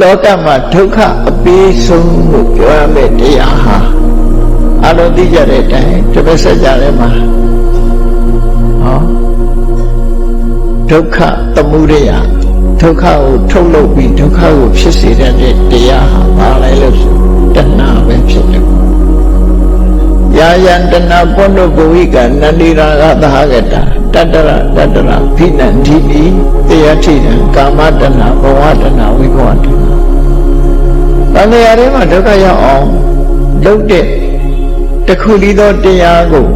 လောကမှာဒုက္ခအပေးဆုံးလို့ပြောရမယ့်တရားဟာအလုံးသိကြတဲ့အတိုင်းတပတ်ဆက်ကြတယ်မှာဟောဒုက္ခသမှုရိယဒုက္ခကိုထုတ်လုပ်ပြီးဒုက္ခကိုဖြစ်စေတဲ့တရားဟာဘာလဲလို့ဆိုတဏှာပဲဖြစ်တယ် ယာယံတဏပုဏ္ဏဘဝိကနန္ဒီရာဂသဟကတာတတရတတရဖိနန္ဒီနိတရားထိတံကာမတဏဘဝတဏဝိဘဝတဏတန်တရားထဲမှာဒုက္ခရောက်အောင်လုပ်တဲ့တခုတည်းသောတရားကို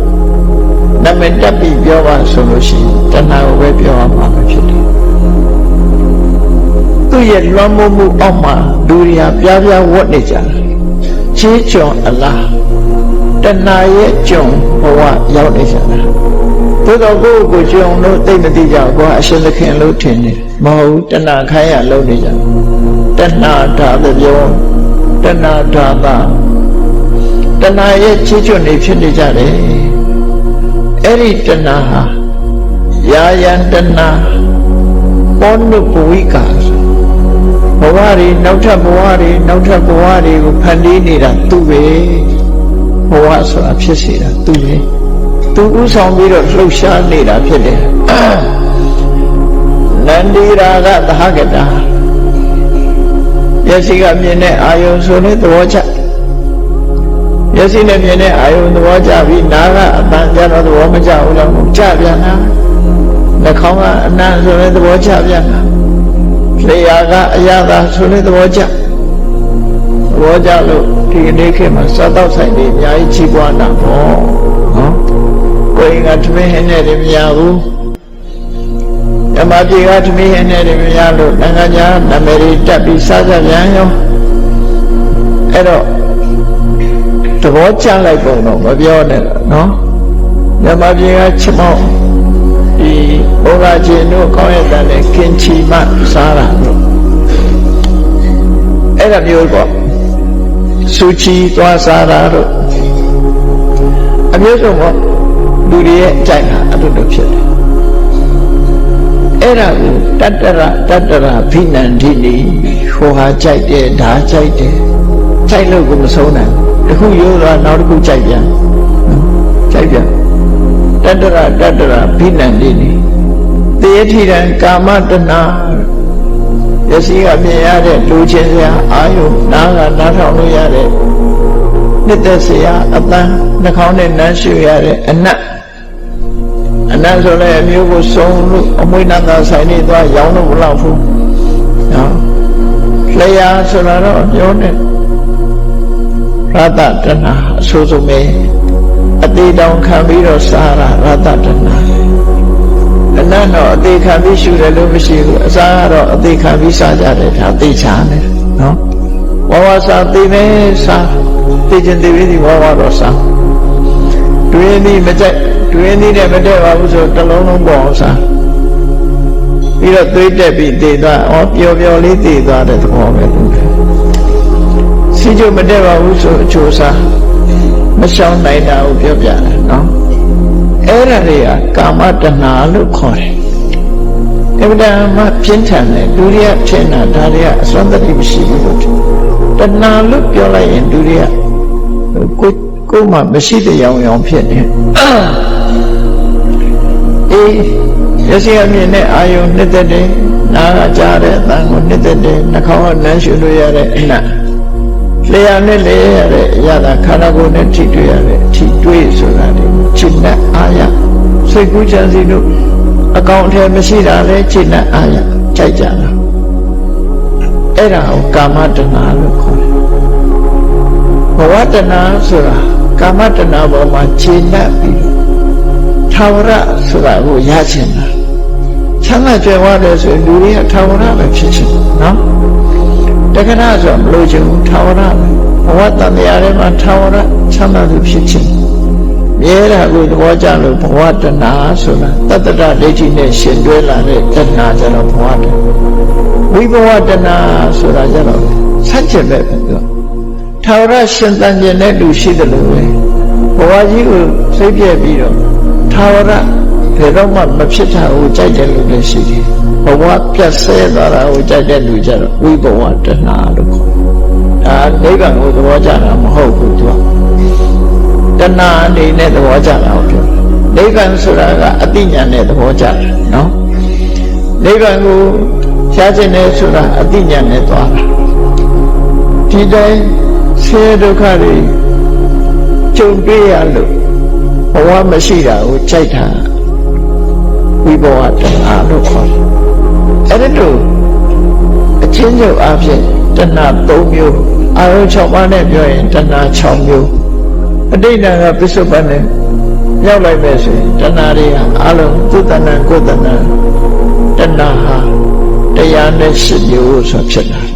နမတက်ပြီးပြောပါဆိုလို့ရှိရင်တဏှာကိုပဲပြောရမှာဖြစ်တယ်သူ့ရဲ့လွမ်းမိုးမှုအောက်မှာလူတွေဟာပြားပြားဝတ်နေကြတယ်ချေးချွန်အလား တဏှာရဲ့ကြုံဘဝရောက်နေကြတာသို့တော့ကိုယ့်ကိုယ်ကြုံလို့သိမသိကြဘူးကွာအရှင်သခင်လို့ထင်နေမဟုတ်ဘူးတဏှာခိုင်းရလုံးနေကြတဏှာဓာတ်ပြောတဏှာဓာတာတဏှာရဲ့ချေးချွန်နေဖြစ်နေကြတယ်အဲ့ဒီတဏှာဟာယာယံတဏှာပောနုပဝိကာဘဝတွေနောက်ထပ်ဘဝတွေနောက်ထပ်ဘဝတွေကိုဖန်တီးနေတာသူပဲ ဘဝဆိုတာဖြစ်စေတာသူပဲသူဥဆောင်ပြီးတော့လှုပ်ရှားနေတာဖြစ်တယ်နန္ဒီရာဂသဟကတာမျက်စိကမြင်တဲ့အာယုံဆိုတဲ့သဘောချမျက်စိနဲ့မြင်တဲ့အာယုံသဘောချပြီးနားကအတန်ကြတော့သဘောမကျဘူးလားကြပြန်တာနှာခေါင်းကအနံ့ဆိုတဲ့သဘောချပြန်တာလျှာကအရာသာဆိုတဲ့သဘောချသ ဘောကျလို့ဒီနေ့ခေတ်မှာစားတော့ဆိုင်တွေအများကြီးကြီးပွားတာပေါ့နော်ကိုယ်ကသမင်းဟင်းနဲ့တည်းမရဘူးဓမ္မပြေကသမင်းဟင်းနဲ့တည်းမရလို့နိုင်ငံခြားနာမည်တွေတက်ပြီးစားကြပြန်ရောအဲ့တော့သဘောကျလိုက်ပုံတော့မပြောနဲ့နော်ဓမ္မပြေကချမောက်ဒီဘောဂချင်းတို့ကောင်းရတဲ့နဲ့ကင်ချီမစားတာလို့အဲ့ဒါမျိုးပေါ့ စူချီသွားစားတာတို့အမျိုးစုံပေါ့လူတွေရဲ့အကြိုက်ဟာအတူတူဖြစ်တယ်အဲ့ဒါကိုတတ္တရတတ္တရဖိနန္ဒီနီဟိုဟာကြိုက်တယ်ဒါကြိုက်တယ်ကြိုက်လို့ကိုမဆုံးနိုင်တခုရိုးသွားနောက်တစ်ခုကြိုက်ပြန်ကြိုက်ပြန်တတ္တရတတ္တရဖိနန္ဒီနီတေယထိတံကာမတဏရ ရှိကမြင်ရတဲ့လူချင်းစရာအာယုနားကနားထောင်လို့ရတဲ့နှစ်သက်စရာအတန်းနှာခေါင်းနဲ့နမ်းရှူရတဲ့အနတ်အနတ်ဆိုလည်းအမျိုးကိုစုံလို့အမွေနာသာဆိုင်နေသွားရောင်းလို့မလောက်ဘူးနော်လျာဆိုတာတော့ပြောနေရတတနာအဆိုးဆုံးပဲအသေးတောင်ခံပြီးတော့စားရရတတနာ အနတ်တော့အသေးခံပြီးရှူတယ်လို့မရှိဘူးအစားကတော့အသေးခံပြီးစားကြတယ်ဒါသိချာနေနော်ဝဝစားသိနေစားသိခြင်းသိပြီးဒီဝဝတော့စားတွင်းသည်မကြိုက်တွင်းသည်နဲ့မတည့်ပါဘူးဆိုတလုံးလုံးပေါ်အောင်စားပြီးတော့သွေးတက်ပြီးတည်သွားဩပျော်ပျော်လေးတည်သွားတဲ့သဘောပဲသူစီကျမတည့်ပါဘူးဆိုအချိုးစားမရှောင်နိုင်တာကိုပြောပြတယ်နော် အဲ့ဒါတွေကကာမတဏှာလို့ခေါ်တယ်အဗ္ဗဒမပြင်းထန်တယ်ဒုရိယဖြစ်တာဒါတွေကအစွမ်းတတိမရှိဘူးလို့တဏှာလို့ပြောလိုက်ရင်ဒုရိယကိုကိုမှမရှိတဲ့ရောင်ရောင်ဖြစ်နေအေးရစီအမြင်နဲ့အာယုံနှစ်သက်တယ်နားကကြားတဲ့အတန်ကိုနှစ်သက်တယ်နှာခေါင်းကနမ်းရှုလို့ရတဲ့အနတ် လျှာနဲ့လေရတဲ့အရာခန္ဓာကိုယ်နဲ့ထိတွေ့ရတဲ့အထိတွေ့ဆိုတာတွေခြေနဲ့အာရစိတ်ကူးချမ်းစီတို့အကောင်အထည်မရှိတာလဲခြေနဲ့အာရကြိုက်ကြတာအဲ့ဒါကိုကာမတဏှာလို့ခေါ်တယ်ဘဝတဏှာဆိုတာကာမတဏှာပေါ်မှာခြေနဲ့ပြီးထာဝရဆိုတာကိုရချင်တာချမ်းသာကြွယ်ဝတယ်ဆိုရင်လူတွေကထာဝရပဲဖြစ်ချင်နော် တက္ကနာဆိုမလို့ချင်ဘူးထာဝရပဲဘဝတန်တရားထဲမှာထာဝရချမ်းသာသူဖြစ်ချင်မြဲတာကိုသဘောကျလို့ဘဝတဏှာဆိုတာတတ္တရဒိဋ္ဌိနဲ့ရှင်တွဲလာတဲ့တဏှာကျတော့ဘဝတဏှာဝိဘဝတဏှာဆိုတာကျတော့ဆက်ချက်ပဲပြောထာဝရရှင်တန်ကျင်တဲ့လူရှိတယ်လို့ပဲဘဝကြီးကိုစိတ်ပြည့်ပြီးတော့ထာဝရ ဘယ်တော့မှမဖြစ်တာကိုကြိုက်တယ်လို့လည်းရှိတယ်ဘဝပြတ်ဆဲသွားတာကိုကြိုက်တဲ့လူကြတော့ဝိဘဝတဏှာလို့ခေါ်ဒါနိဗ္ဗာန်ကိုသဘောကျတာမဟုတ်ဘူးသူကတဏှာအနေနဲ့သဘောကျတာကိုပြောနိဗ္ဗာန်ဆိုတာကအတိညာနဲ့သဘောကျတယ်နော်နိဗ္ဗာန်ကိုရှားခြင်းနဲ့ဆိုတာအတိညာနဲ့သွားတာဒီတိုင်းဆင်းရဲဒုက္ခတွေကြုံတွေ့ရလို့ဘဝမရှိတာကိုကြိုက်တာဝိ ဘဝတဏှာလို့ခေါ်တယ်အဲ့ဒီလိုအချင်းချုပ်အဖြစ်တဏှာ၃မျိုးအာရုံ6ပါးနဲ့ပြောရင်တဏှာ6မျိုးအတိတ်ကပစ္စုပန်နဲ့ရောက်လိုက်ပဲဆိုရင်တဏှာတွေဟာအလုံးသူတဏှာကိုယ်တဏှာတဏှာဟာတရားနဲ့၈မျိုးဆိုဖြစ်လာ